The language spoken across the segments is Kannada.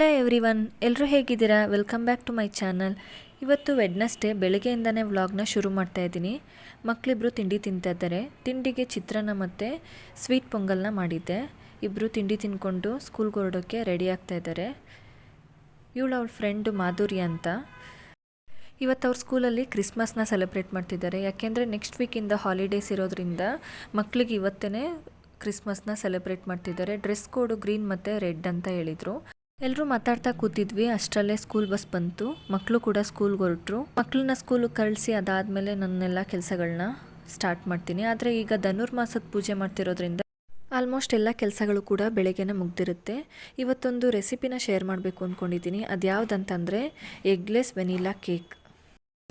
ಹಲೋ ಎವ್ರಿ ಒನ್ ಎಲ್ಲರೂ ಹೇಗಿದ್ದೀರಾ? Welcome back to my channel ಇವತ್ತು ವೆಡ್ನಸ್ಡೇ ಬೆಳಗ್ಗೆಯಿಂದನೇ ವ್ಲಾಗ್ನ ಶುರು ಮಾಡ್ತಾ ಇದ್ದೀನಿ. ಮಕ್ಕಳಿಬ್ಬರು ತಿಂಡಿ ತಿಂತಾ ಇದ್ದಾರೆ. ತಿಂಡಿಗೆ ಚಿತ್ರಾನ್ನ ಮತ್ತು ಸ್ವೀಟ್ ಪೊಂಗಲ್ನ ಮಾಡಿದ್ದೆ. ಇಬ್ಬರು ತಿಂಡಿ ತಿಂದ್ಕೊಂಡು ಸ್ಕೂಲ್ಗೆ ಹೊರಡೋಕ್ಕೆ ರೆಡಿ ಆಗ್ತಾ ಇದ್ದಾರೆ. ಇವಳು ಅವಳ ಫ್ರೆಂಡು ಮಾಧುರಿ ಅಂತ. ಇವತ್ತು ಅವ್ರ ಸ್ಕೂಲಲ್ಲಿ ಕ್ರಿಸ್ಮಸ್ನ ಸೆಲೆಬ್ರೇಟ್ ಮಾಡ್ತಿದ್ದಾರೆ. ಯಾಕೆಂದರೆ ನೆಕ್ಸ್ಟ್ ವೀಕಿಂದ ಹಾಲಿಡೇಸ್ ಇರೋದ್ರಿಂದ ಮಕ್ಕಳಿಗೆ ಇವತ್ತೇ ಕ್ರಿಸ್ಮಸ್ನ ಸೆಲೆಬ್ರೇಟ್ ಮಾಡ್ತಿದ್ದಾರೆ. ಡ್ರೆಸ್ ಕೋಡು ಗ್ರೀನ್ ಮತ್ತು ರೆಡ್ ಅಂತ ಹೇಳಿದರು. ಎಲ್ಲರೂ ಮಾತಾಡ್ತಾ ಕೂತಿದ್ವಿ, ಅಷ್ಟರಲ್ಲೇ ಸ್ಕೂಲ್ ಬಸ್ ಬಂತು. ಮಕ್ಕಳು ಕೂಡ ಸ್ಕೂಲ್ಗೆ ಹೊರಟರು. ಮಕ್ಕಳನ್ನ ಸ್ಕೂಲಿಗೆ ಕಳಿಸಿ ಅದಾದಮೇಲೆ ನನ್ನೆಲ್ಲ ಕೆಲಸಗಳನ್ನ ಸ್ಟಾರ್ಟ್ ಮಾಡ್ತೀನಿ. ಆದರೆ ಈಗ ಧನುರ್ಮಾಸದ ಪೂಜೆ ಮಾಡ್ತಿರೋದ್ರಿಂದ ಆಲ್ಮೋಸ್ಟ್ ಎಲ್ಲ ಕೆಲಸಗಳು ಕೂಡ ಬೆಳಗ್ಗೆನೇ ಮುಗ್ದಿರುತ್ತೆ. ಇವತ್ತೊಂದು ರೆಸಿಪಿನ ಶೇರ್ ಮಾಡಬೇಕು ಅಂದ್ಕೊಂಡಿದ್ದೀನಿ ಅದು ಯಾವುದಂತಂದರೆ eggless vanilla cake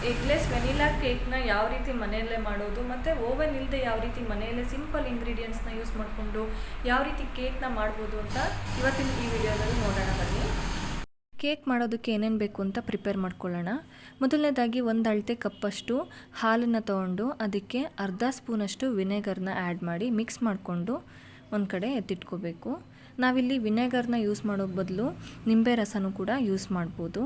eggless vanilla ಕೇಕ್ನ ಯಾವ ರೀತಿ ಮನೆಯಲ್ಲೇ ಮಾಡೋದು, ಮತ್ತು ಓವನ್ ಇಲ್ಲದೆ ಯಾವ ರೀತಿ ಮನೆಯಲ್ಲೇ ಸಿಂಪಲ್ ಇಂಗ್ರೀಡಿಯೆಂಟ್ಸ್ನ ಯೂಸ್ ಮಾಡಿಕೊಂಡು ಯಾವ ರೀತಿ ಕೇಕ್ನ ಮಾಡ್ಬೋದು ಅಂತ ಇವತ್ತಿನ ಈ ವಿಡಿಯೋದಲ್ಲಿ ನೋಡೋಣ, ಬನ್ನಿ. ಕೇಕ್ ಮಾಡೋದಕ್ಕೆ ಏನೇನು ಬೇಕು ಅಂತ ಪ್ರಿಪೇರ್ ಮಾಡ್ಕೊಳ್ಳೋಣ. ಮೊದಲನೇದಾಗಿ ಒಂದು ಅಳತೆ ಕಪ್ಪಷ್ಟು ಹಾಲನ್ನು ತೊಗೊಂಡು ಅದಕ್ಕೆ ಅರ್ಧ ಸ್ಪೂನಷ್ಟು ವಿನೆಗರ್ನ ಆ್ಯಡ್ ಮಾಡಿ ಮಿಕ್ಸ್ ಮಾಡಿಕೊಂಡು ಒಂದು ಕಡೆ ಎತ್ತಿಟ್ಕೋಬೇಕು. ನಾವಿಲ್ಲಿ ವಿನೆಗರ್ನ ಯೂಸ್ ಮಾಡೋ ಬದಲು ನಿಂಬೆ ರಸನೂ ಕೂಡ ಯೂಸ್ ಮಾಡ್ಬೋದು.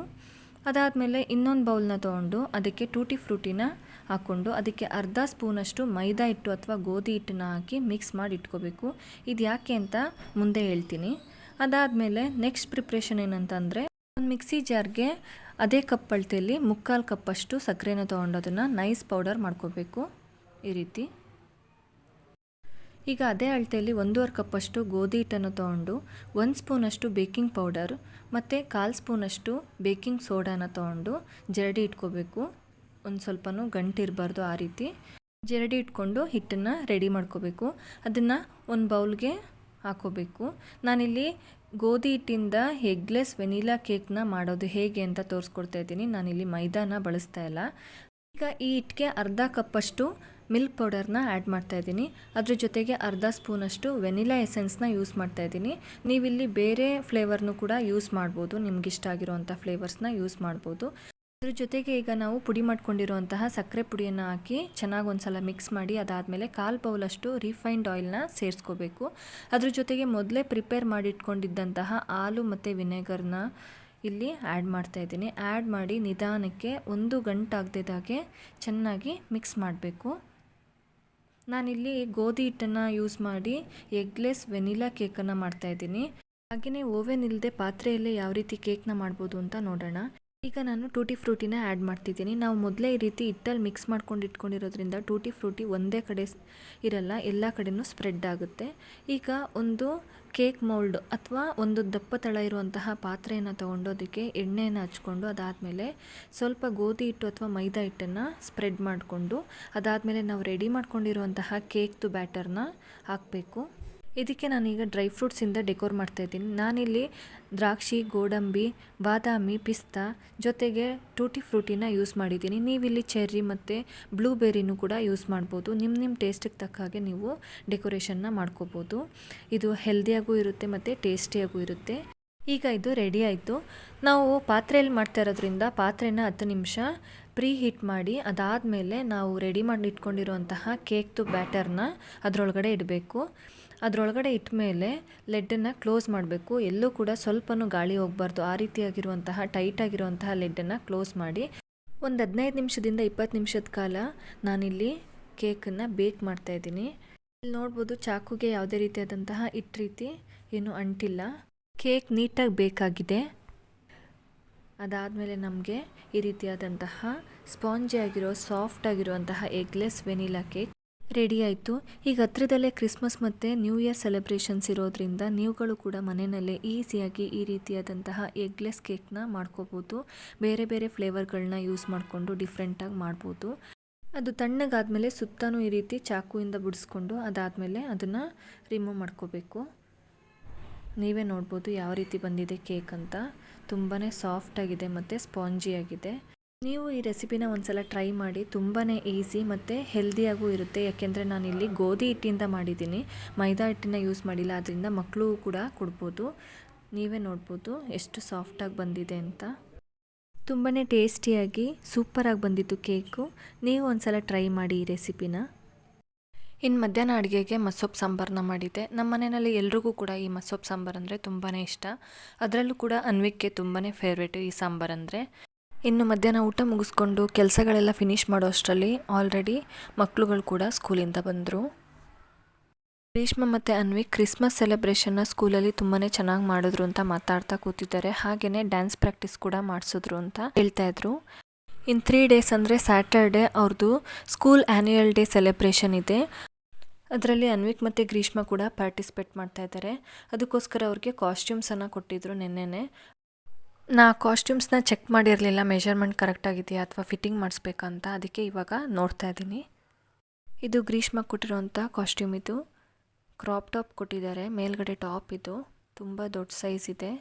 ಅದಾದಮೇಲೆ ಇನ್ನೊಂದು ಬೌಲ್ನ ತೊಗೊಂಡು ಅದಕ್ಕೆ ಟೂಟಿ ಫ್ರೂಟಿನ ಹಾಕ್ಕೊಂಡು ಅದಕ್ಕೆ ಅರ್ಧ ಸ್ಪೂನಷ್ಟು ಮೈದಾ ಹಿಟ್ಟು ಅಥವಾ ಗೋಧಿ ಹಿಟ್ಟನ್ನ ಹಾಕಿ ಮಿಕ್ಸ್ ಮಾಡಿ ಇಟ್ಕೋಬೇಕು. ಇದು ಯಾಕೆ ಅಂತ ಮುಂದೆ ಹೇಳ್ತೀನಿ. ಅದಾದಮೇಲೆ ನೆಕ್ಸ್ಟ್ ಪ್ರಿಪ್ರೇಷನ್ ಏನಂತಂದರೆ ಒಂದು ಮಿಕ್ಸಿ ಜಾರ್ಗೆ ಅದೇ ಕಪ್ ಅಳತೆಯಲ್ಲಿ ಮುಕ್ಕಾಲು ಕಪ್ಪಷ್ಟು ಸಕ್ಕರೆನ ತೊಗೊಂಡು ಅದನ್ನು ನೈಸ್ ಪೌಡರ್ ಮಾಡ್ಕೋಬೇಕು. ಈ ರೀತಿ. ಈಗ ಅದೇ ಅಳತೆಯಲ್ಲಿ ಒಂದೂವರೆ ಕಪ್ಪಷ್ಟು ಗೋಧಿ ಹಿಟ್ಟನ್ನು ತೊಗೊಂಡು, ಒಂದು ಸ್ಪೂನಷ್ಟು ಬೇಕಿಂಗ್ ಪೌಡರ್ ಮತ್ತು ಕಾಲು ಸ್ಪೂನಷ್ಟು ಬೇಕಿಂಗ್ ಸೋಡಾನ ತೊಗೊಂಡು ಜರಡಿ ಇಟ್ಕೋಬೇಕು. ಒಂದು ಸ್ವಲ್ಪನೂ ಗಂಟಿರಬಾರ್ದು ಆ ರೀತಿ. ಜರಡಿ ಇಟ್ಕೊಂಡು ಹಿಟ್ಟನ್ನು ರೆಡಿ ಮಾಡ್ಕೋಬೇಕು. ಅದನ್ನು ಒಂದು ಬೌಲ್ಗೆ ಹಾಕೋಬೇಕು. ನಾನಿಲ್ಲಿ ಗೋಧಿ ಹಿಟ್ಟಿಂದ ಹೆಗ್ಲೆಸ್ ವೆನಿಲಾ ಕೇಕ್ನ ಮಾಡೋದು ಹೇಗೆ ಅಂತ ತೋರಿಸ್ಕೊಡ್ತಾ ಇದ್ದೀನಿ. ನಾನಿಲ್ಲಿ ಮೈದಾನ ಬಳಸ್ತಾ ಇಲ್ಲ. ಈಗ ಈ ಹಿಟ್ಟಿಗೆ ಅರ್ಧ ಕಪ್ಪಷ್ಟು ಮಿಲ್ಕ್ ಪೌಡರ್ನ ಆ್ಯಡ್ ಮಾಡ್ತಾ ಇದ್ದೀನಿ. ಅದ್ರ ಜೊತೆಗೆ ಅರ್ಧ ಸ್ಪೂನಷ್ಟು ವೆನಿಲಾ ಎಸೆನ್ಸ್ನ ಯೂಸ್ ಮಾಡ್ತಾ ಇದ್ದೀನಿ. ನೀವಿಲ್ಲಿ ಬೇರೆ ಫ್ಲೇವರ್ನು ಕೂಡ ಯೂಸ್ ಮಾಡ್ಬೋದು. ನಿಮ್ಗೆ ಇಷ್ಟ ಆಗಿರೋವಂಥ ಫ್ಲೇವರ್ಸ್ನ ಯೂಸ್ ಮಾಡ್ಬೋದು. ಅದ್ರ ಜೊತೆಗೆ ಈಗ ನಾವು ಪುಡಿ ಮಾಡ್ಕೊಂಡಿರುವಂತಹ ಸಕ್ಕರೆ ಪುಡಿಯನ್ನು ಹಾಕಿ ಚೆನ್ನಾಗಿ ಒಂದ್ಸಲ ಮಿಕ್ಸ್ ಮಾಡಿ ಅದಾದಮೇಲೆ ಕಾಲು ಬೌಲಷ್ಟು ರಿಫೈನ್ಡ್ ಆಯಿಲ್ನ ಸೇರಿಸ್ಕೋಬೇಕು. ಅದ್ರ ಜೊತೆಗೆ ಮೊದಲೇ ಪ್ರಿಪೇರ್ ಮಾಡಿಟ್ಕೊಂಡಿದ್ದಂತಹ ಹಾಲು ಮತ್ತು ವಿನೆಗರ್ನ ಇಲ್ಲಿ ಆ್ಯಡ್ ಮಾಡ್ತಾ ಇದ್ದೀನಿ. ಆ್ಯಡ್ ಮಾಡಿ ನಿಧಾನಕ್ಕೆ ಒಂದು ಗಂಟಾಗದಿದ್ದಾಗೆ ಚೆನ್ನಾಗಿ ಮಿಕ್ಸ್ ಮಾಡಬೇಕು. ನಾನಿಲ್ಲಿ ಗೋಧಿ ಹಿಟ್ಟನ್ನು ಯೂಸ್ ಮಾಡಿ ಎಗ್ಲೆಸ್ ವೆನಿಲಾ ಕೇಕನ್ನು ಮಾಡ್ತಾಯಿದ್ದೀನಿ ಹಾಗೆಯೇ ಓವೆನ್ ಇಲ್ಲದೆ ಪಾತ್ರೆಯಲ್ಲೇ ಯಾವ ರೀತಿ ಕೇಕ್ನ ಮಾಡ್ಬೋದು ಅಂತ ನೋಡೋಣ. ಈಗ ನಾನು ಟೂಟಿ ಫ್ರೂಟಿನ ಆ್ಯಡ್ ಮಾಡ್ತಿದ್ದೀನಿ. ನಾವು ಮೊದಲೇ ಈ ರೀತಿ ಹಿಟ್ಟಲ್ಲಿ ಮಿಕ್ಸ್ ಮಾಡ್ಕೊಂಡು ಇಟ್ಕೊಂಡಿರೋದ್ರಿಂದ ಟೂಟಿ ಫ್ರೂಟಿ ಒಂದೇ ಕಡೆ ಇರಲ್ಲ, ಎಲ್ಲ ಕಡೆಯೂ ಸ್ಪ್ರೆಡ್ ಆಗುತ್ತೆ. ಈಗ ಒಂದು ಕೇಕ್ ಮೌಲ್ಡ್ ಅಥವಾ ಒಂದು ದಪ್ಪ ತಳ ಇರುವಂತಹ ಪಾತ್ರೆಯನ್ನು ತೊಗೊಂಡು ಅದಕ್ಕೆ ಎಣ್ಣೆಯನ್ನು ಹಚ್ಕೊಂಡು ಅದಾದಮೇಲೆ ಸ್ವಲ್ಪ ಗೋಧಿ ಹಿಟ್ಟು ಅಥವಾ ಮೈದಾ ಹಿಟ್ಟನ್ನು ಸ್ಪ್ರೆಡ್ ಮಾಡಿಕೊಂಡು ಅದಾದಮೇಲೆ ನಾವು ರೆಡಿ ಮಾಡ್ಕೊಂಡಿರುವಂತಹ ಕೇಕ್ದು ಬ್ಯಾಟರ್ನ ಹಾಕಬೇಕು. ಇದಕ್ಕೆ ನಾನೀಗ ಡ್ರೈ ಫ್ರೂಟ್ಸಿಂದ ಡೆಕೋರ್ ಮಾಡ್ತಾ ಇದ್ದೀನಿ. ನಾನಿಲ್ಲಿ ದ್ರಾಕ್ಷಿ, ಗೋಡಂಬಿ, ಬಾದಾಮಿ, ಪಿಸ್ತಾ ಜೊತೆಗೆ ಟೂಟಿ ಫ್ರೂಟಿನ ಯೂಸ್ ಮಾಡಿದ್ದೀನಿ. ನೀವಿಲ್ಲಿ ಚೆರ್ರಿ ಮತ್ತು ಬ್ಲೂಬೆರಿನೂ ಕೂಡ ಯೂಸ್ ಮಾಡ್ಬೋದು. ನಿಮ್ಮ ನಿಮ್ಮ ಟೇಸ್ಟಿಗೆ ತಕ್ಕ ಹಾಗೆ ನೀವು ಡೆಕೋರೇಷನ್ನ ಮಾಡ್ಕೋಬೋದು. ಇದು ಹೆಲ್ದಿಯಾಗೂ ಇರುತ್ತೆ ಮತ್ತು ಟೇಸ್ಟಿಯಾಗೂ ಇರುತ್ತೆ. ಈಗ ಇದು ರೆಡಿ ಆಯಿತು. ನಾವು ಪಾತ್ರೆಯಲ್ಲಿ ಮಾಡ್ತಾ ಇರೋದ್ರಿಂದ ಪಾತ್ರೆನ ಹತ್ತು ನಿಮಿಷ ಪ್ರೀ ಹೀಟ್ ಮಾಡಿ ಅದಾದಮೇಲೆ ನಾವು ರೆಡಿ ಮಾಡಿ ಇಟ್ಕೊಂಡಿರುವಂತಹ ಕೇಕ್ದು ಬ್ಯಾಟರ್ನ ಅದರೊಳಗಡೆ ಇಡಬೇಕು. ಅದರೊಳಗಡೆ ಇಟ್ಟ ಮೇಲೆ ಲೆಡ್ಡನ್ನು ಕ್ಲೋಸ್ ಮಾಡಬೇಕು. ಎಲ್ಲೂ ಕೂಡ ಸ್ವಲ್ಪನೂ ಗಾಳಿ ಹೋಗಬಾರ್ದು. ಆ ರೀತಿಯಾಗಿರುವಂತಹ, ಟೈಟಾಗಿರುವಂತಹ ಲೆಡ್ಡನ್ನು ಕ್ಲೋಸ್ ಮಾಡಿ ಒಂದು ಹದಿನೈದು ನಿಮಿಷದಿಂದ ಇಪ್ಪತ್ತು ನಿಮಿಷದ ಕಾಲ ನಾನಿಲ್ಲಿ ಕೇಕನ್ನು ಬೇಕ್ ಮಾಡ್ತಾ ಇದ್ದೀನಿ. ಇಲ್ಲಿ ನೋಡ್ಬೋದು ಚಾಕುಗೆ ಯಾವುದೇ ರೀತಿಯಾದಂತಹ ಇಟ್ಟ ರೀತಿ ಏನು ಅಂಟಿಲ್ಲ. ಕೇಕ್ ನೀಟಾಗಿ ಬೇಕಾಗಿದೆ. ಅದಾದಮೇಲೆ ನಮಗೆ ಈ ರೀತಿಯಾದಂತಹ ಸ್ಪಾಂಜಿ ಆಗಿರೋ, ಸಾಫ್ಟ್ ಆಗಿರುವಂತಹ ಎಗ್ಲೆಸ್ ವೆನಿಲಾ ಕೇಕ್ ರೆಡಿ ಆಯಿತು. ಈಗ ಹತ್ರದಲ್ಲೇ ಕ್ರಿಸ್ಮಸ್ ಮತ್ತು ನ್ಯೂ ಇಯರ್ ಸೆಲೆಬ್ರೇಷನ್ಸ್ ಇರೋದ್ರಿಂದ ನೀವುಗಳು ಕೂಡ ಮನೆಯಲ್ಲೇ ಈಸಿಯಾಗಿ ಈ ರೀತಿಯಾದಂತಹ ಎಗ್ಲೆಸ್ ಕೇಕ್ನ ಮಾಡ್ಕೋಬೋದು. ಬೇರೆ ಬೇರೆ ಫ್ಲೇವರ್ಗಳನ್ನ ಯೂಸ್ ಮಾಡಿಕೊಂಡು ಡಿಫ್ರೆಂಟಾಗಿ ಮಾಡ್ಬೋದು. ಅದು ತಣ್ಣಗಾದಮೇಲೆ ಸುತ್ತಲೂ ಈ ರೀತಿ ಚಾಕುವಿಂದ ಬಿಡಿಸ್ಕೊಂಡು ಅದಾದಮೇಲೆ ಅದನ್ನು ರಿಮೂವ್ ಮಾಡ್ಕೋಬೇಕು. ನೀವೇ ನೋಡ್ಬೋದು ಯಾವ ರೀತಿ ಬಂದಿದೆ ಕೇಕ್ ಅಂತ. ತುಂಬಾ ಸಾಫ್ಟಾಗಿದೆ ಮತ್ತು ಸ್ಪಾಂಜಿಯಾಗಿದೆ ನೀವು ಈ ರೆಸಿಪಿನ ಒಂದ್ಸಲ ಟ್ರೈ ಮಾಡಿ ತುಂಬಾ ಈಸಿ ಮತ್ತು ಹೆಲ್ದಿಯಾಗೂ ಇರುತ್ತೆ. ಯಾಕೆಂದರೆ ಇಲ್ಲಿ ಗೋಧಿ ಹಿಟ್ಟಿಂದ ಮಾಡಿದ್ದೀನಿ. ಮೈದಾ ಹಿಟ್ಟಿನ ಯೂಸ್ ಮಾಡಿಲ್ಲ ಅದರಿಂದ ಮಕ್ಕಳು ಕೂಡ ಕೊಡ್ಬೋದು. ನೀವೇ ನೋಡ್ಬೋದು ಎಷ್ಟು ಸಾಫ್ಟಾಗಿ ಬಂದಿದೆ ಅಂತ. ತುಂಬಾ ಟೇಸ್ಟಿಯಾಗಿ ಸೂಪರಾಗಿ ಬಂದಿತ್ತು ಕೇಕು. ನೀವು ಒಂದ್ಸಲ ಟ್ರೈ ಮಾಡಿ ಈ ರೆಸಿಪಿನ. ಇನ್ನು ಮಧ್ಯಾಹ್ನ ಅಡುಗೆಗೆ ಮಸೊಪ್ಪು ಸಾಂಬಾರನ್ನ ಮಾಡಿದ್ದೆ. ನಮ್ಮ ಮನೆಯಲ್ಲಿ ಎಲ್ರಿಗೂ ಕೂಡ ಈ ಮಸೊಪ್ಪು ಸಾಂಬಾರು ಅಂದರೆ ತುಂಬಾ ಇಷ್ಟ. ಅದರಲ್ಲೂ ಕೂಡ ಅನ್ವಿಕ್ಕೆ ತುಂಬಾ ಫೇವ್ರೇಟು ಈ ಸಾಂಬಾರು ಅಂದರೆ. ಇನ್ನು ಮಧ್ಯಾಹ್ನ ಊಟ ಮುಗಿಸ್ಕೊಂಡು ಕೆಲಸಗಳೆಲ್ಲ ಫಿನಿಶ್ ಮಾಡೋ ಅಷ್ಟರಲ್ಲಿ ಆಲ್ರೆಡಿ ಮಕ್ಕಳುಗಳು ಕೂಡ ಸ್ಕೂಲಿಂದ ಬಂದರು. ಗ್ರೀಷ್ಮ ಮತ್ತು ಅನ್ವಿ ಕ್ರಿಸ್ಮಸ್ ಸೆಲೆಬ್ರೇಷನ್ನ ಸ್ಕೂಲಲ್ಲಿ ತುಂಬಾ ಚೆನ್ನಾಗಿ ಮಾಡಿದ್ರು ಅಂತ ಮಾತಾಡ್ತಾ ಕೂತಿದ್ದಾರೆ. ಹಾಗೆಯೇ ಡ್ಯಾನ್ಸ್ ಪ್ರಾಕ್ಟೀಸ್ ಕೂಡ ಮಾಡಿಸಿದ್ರು ಅಂತ ಹೇಳ್ತಾ ಇದ್ರು. ಇನ್ ತ್ರೀ ಡೇಸ್ ಅಂದರೆ ಸ್ಯಾಟರ್ಡೆ ಅವ್ರದ್ದು ಸ್ಕೂಲ್ ಆ್ಯನ್ಯುಯಲ್ ಡೇ ಸೆಲೆಬ್ರೇಷನ್ ಇದೆ. ಅದರಲ್ಲಿ ಅನ್ವಿಕ್ ಮತ್ತು ಗ್ರೀಷ್ಮ ಕೂಡ ಪಾರ್ಟಿಸಿಪೇಟ್ ಮಾಡ್ತಾ ಇದ್ದಾರೆ. ಅದಕ್ಕೋಸ್ಕರ ಅವ್ರಿಗೆ ಕಾಸ್ಟ್ಯೂಮ್ಸನ್ನು ಕೊಟ್ಟಿದ್ರು ನಿನ್ನೆನೆ. ನಾ ಕಾಸ್ಟ್ಯೂಮ್ಸ್ನ ಚೆಕ್ ಮಾಡಿರಲಿಲ್ಲ. ಮೆಷರ್ಮೆಂಟ್ ಕರೆಕ್ಟಾಗಿದೆಯಾ ಅಥವಾ ಫಿಟ್ಟಿಂಗ್ ಮಾಡಿಸ್ಬೇಕಂತ. ಅದಕ್ಕೆ ಇವಾಗ ನೋಡ್ತಾ ಇದ್ದೀನಿ. ಇದು ಗ್ರೀಷ್ಮ ಕೊಟ್ಟಿರೋಂಥ ಕಾಸ್ಟ್ಯೂಮ್ ಇದು. ಕ್ರಾಪ್ ಟಾಪ್ ಕೊಟ್ಟಿದ್ದಾರೆ. ಮೇಲ್ಗಡೆ ಟಾಪ್ ಇದು. ತುಂಬ ದೊಡ್ಡ ಸೈಜ್ ಇದೆ.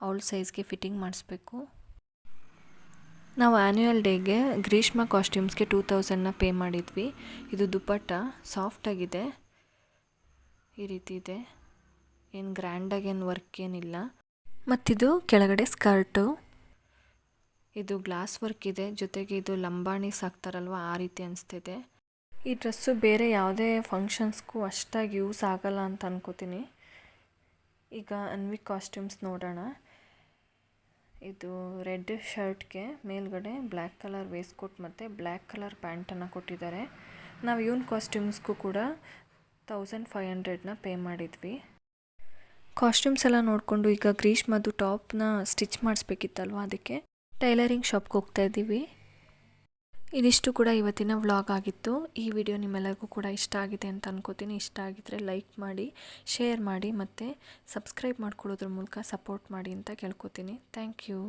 ಅವಳ ಸೈಜ್ಗೆ ಫಿಟ್ಟಿಂಗ್ ಮಾಡಿಸ್ಬೇಕು. ನಾವು ಆ್ಯನ್ಯುಯಲ್ ಡೇಗೆ ಗ್ರೀಷ್ಮ ಕಾಸ್ಟ್ಯೂಮ್ಸ್ಗೆ ಟೂ ತೌಸಂಡ್ನ ಪೇ ಮಾಡಿದ್ವಿ. ಇದು ದುಪ್ಪಟ್ಟ. ಸಾಫ್ಟಾಗಿದೆ ಈ ರೀತಿ ಇದೆ. ಏನು ಗ್ರ್ಯಾಂಡಾಗಿ ಏನು ವರ್ಕ್ ಏನಿಲ್ಲ. ಮತ್ತಿದು ಕೆಳಗಡೆ ಸ್ಕರ್ಟು. ಇದು ಗ್ಲಾಸ್ ವರ್ಕ್ ಇದೆ. ಜೊತೆಗೆ ಇದು ಲಂಬಾಣಿ ಸಾಕ್ತಾರಲ್ವ? ಆ ರೀತಿ ಅನಿಸ್ತಿದೆ. ಈ ಡ್ರೆಸ್ಸು ಬೇರೆ ಯಾವುದೇ ಫಂಕ್ಷನ್ಸ್ಗೂ ಅಷ್ಟಾಗಿ ಯೂಸ್ ಆಗಲ್ಲ ಅಂತ ಅನ್ಕೋತೀನಿ. ಈಗ ಅನ್ವಿ ಕಾಸ್ಟ್ಯೂಮ್ಸ್ ನೋಡೋಣ. ಇದು ರೆಡ್ ಶರ್ಟ್ಗೆ ಮೇಲ್ಗಡೆ ಬ್ಲ್ಯಾಕ್ ಕಲರ್ ವೇಸ್ಕೋಟ್ ಮತ್ತು ಬ್ಲ್ಯಾಕ್ ಕಲರ್ ಪ್ಯಾಂಟನ್ನು ಕೊಟ್ಟಿದ್ದಾರೆ. ನಾವು ಇವನ್ ಕಾಸ್ಟ್ಯೂಮ್ಸ್ಗೂ ಕೂಡ ತೌಸಂಡ್ ಫೈವ್ ಹಂಡ್ರೆಡ್ನ ಪೇ ಮಾಡಿದ್ವಿ. ಕಾಸ್ಟ್ಯೂಮ್ಸ್ ಎಲ್ಲ ನೋಡಿಕೊಂಡು ಈಗ ಗ್ರೀಷ್ಮದು ಟಾಪ್ನ ಸ್ಟಿಚ್ ಮಾಡಿಸ್ಬೇಕಿತ್ತಲ್ವ ಅದಕ್ಕೆ. ಟೈಲರಿಂಗ್ ಶಾಪ್ಗೆ ಹೋಗ್ತಾ ಇದ್ದೀವಿ. ಇದಿಷ್ಟು ಕೂಡ ಇವತ್ತಿನ ವ್ಲಾಗ್ ಆಗಿತ್ತು. ಈ ವಿಡಿಯೋ ನಿಮ್ಮೆಲ್ಲರಿಗೂ ಕೂಡ ಇಷ್ಟ ಆಗಿದೆ ಅಂತ ಅನ್ಕೋತೀನಿ. ಇಷ್ಟ ಆಗಿದ್ರೆ ಲೈಕ್ ಮಾಡಿ, ಶೇರ್ ಮಾಡಿ ಮತ್ತು ಸಬ್ಸ್ಕ್ರೈಬ್ ಮಾಡ್ಕೊಳ್ಳೋದ್ರ ಮೂಲಕ ಸಪೋರ್ಟ್ ಮಾಡಿ ಅಂತ ಕೇಳ್ಕೊತೀನಿ. Thank you.